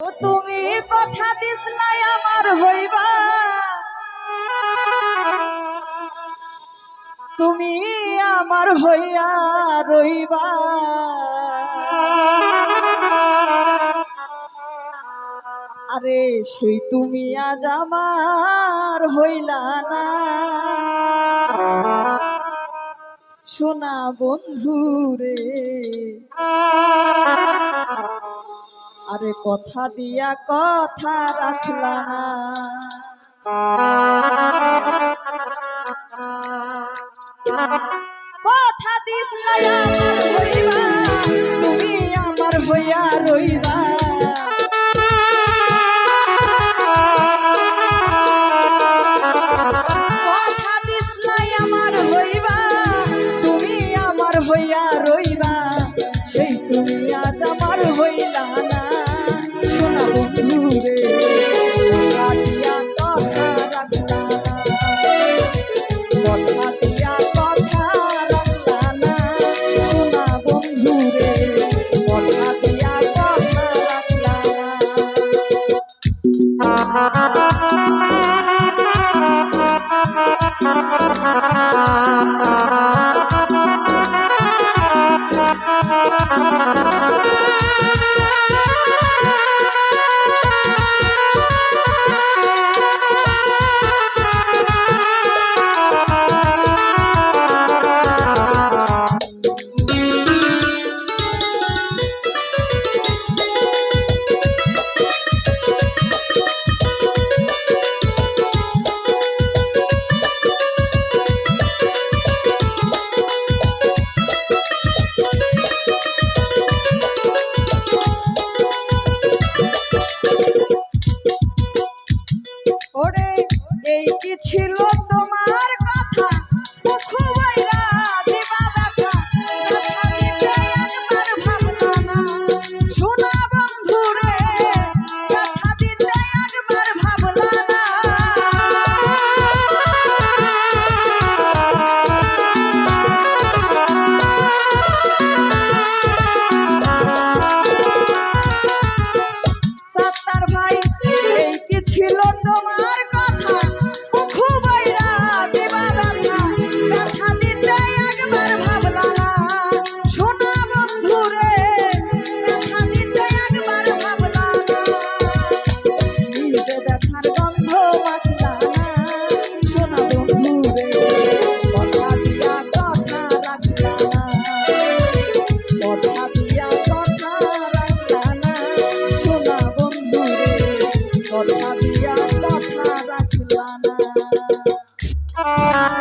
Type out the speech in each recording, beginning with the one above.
তুমি কথা দিসলাই আমার হইবা। তুমি আমার হইয়া রইবা। আরে সেই তুমি আজ আমার হইলা না। সোনা বন্ধু রে আরে কথা দিয়া কথা রাখলা কথা দিস না আমার হইবা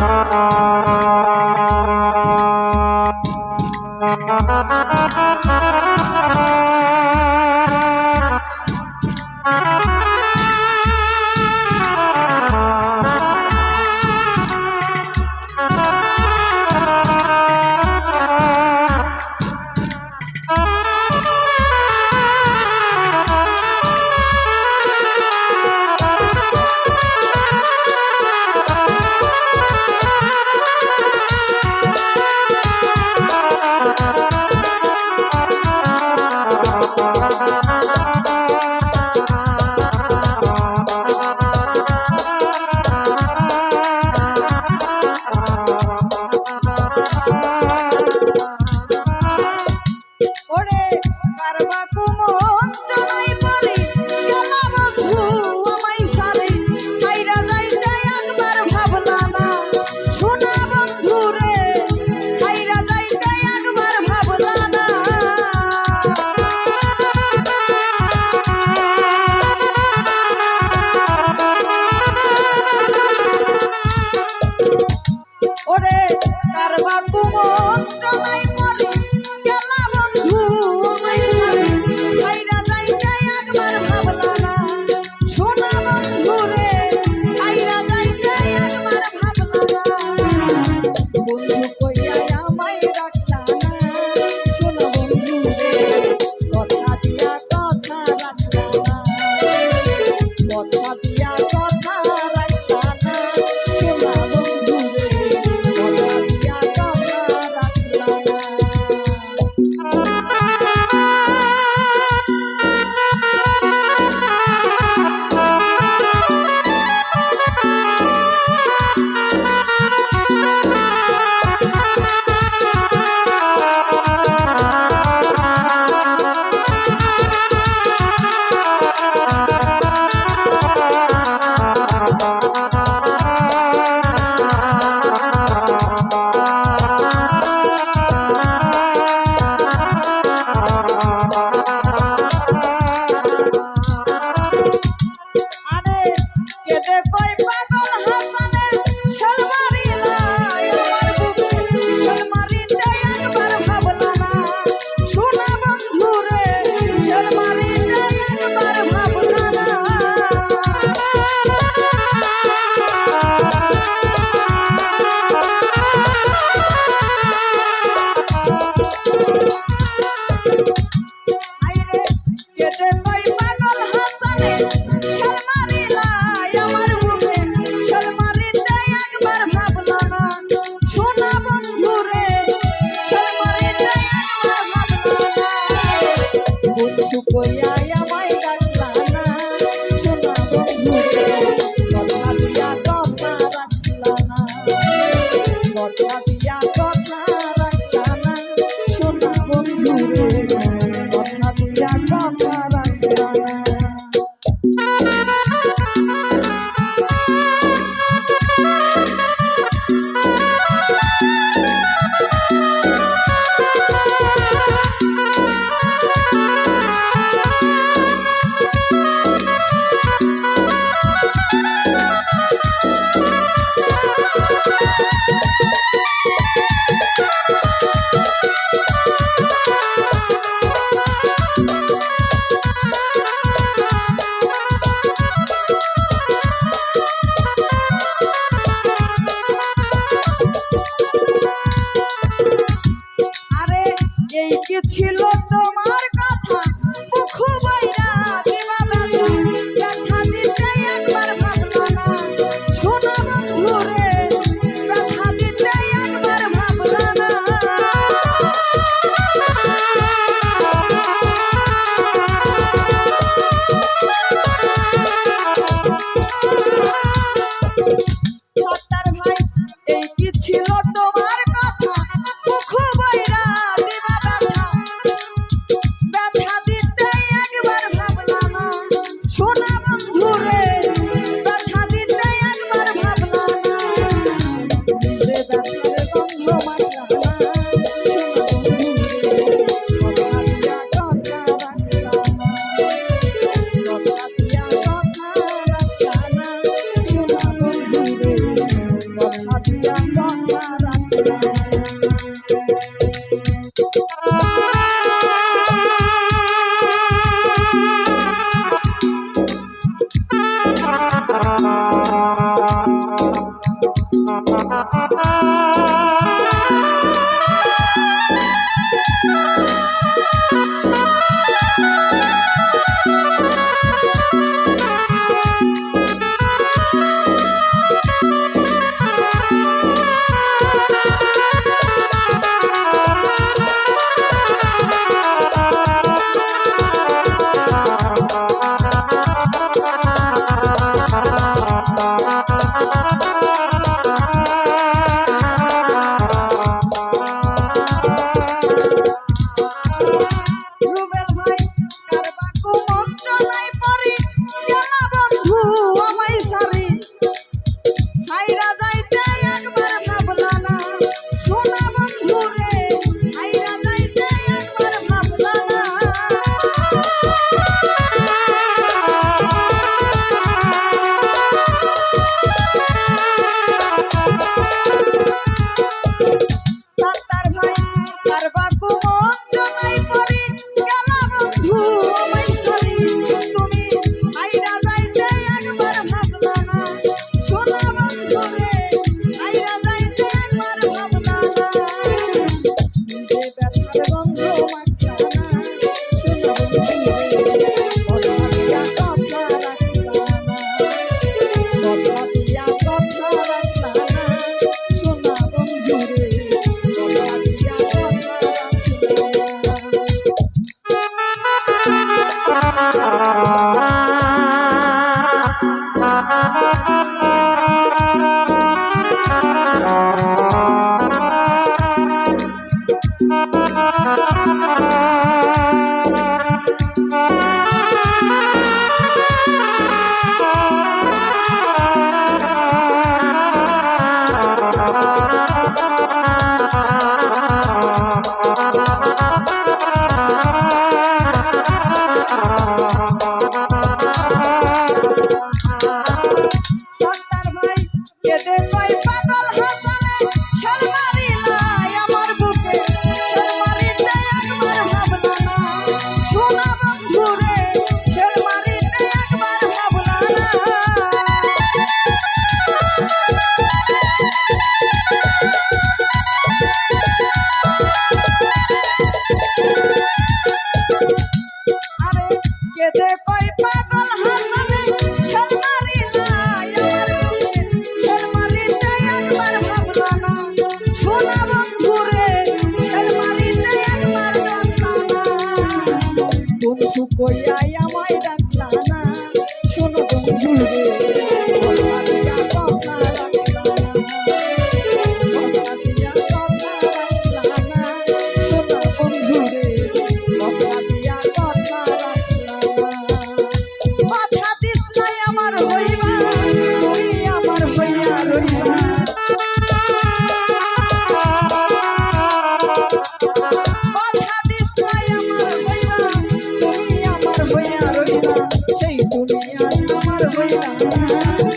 Thank. সন্তান না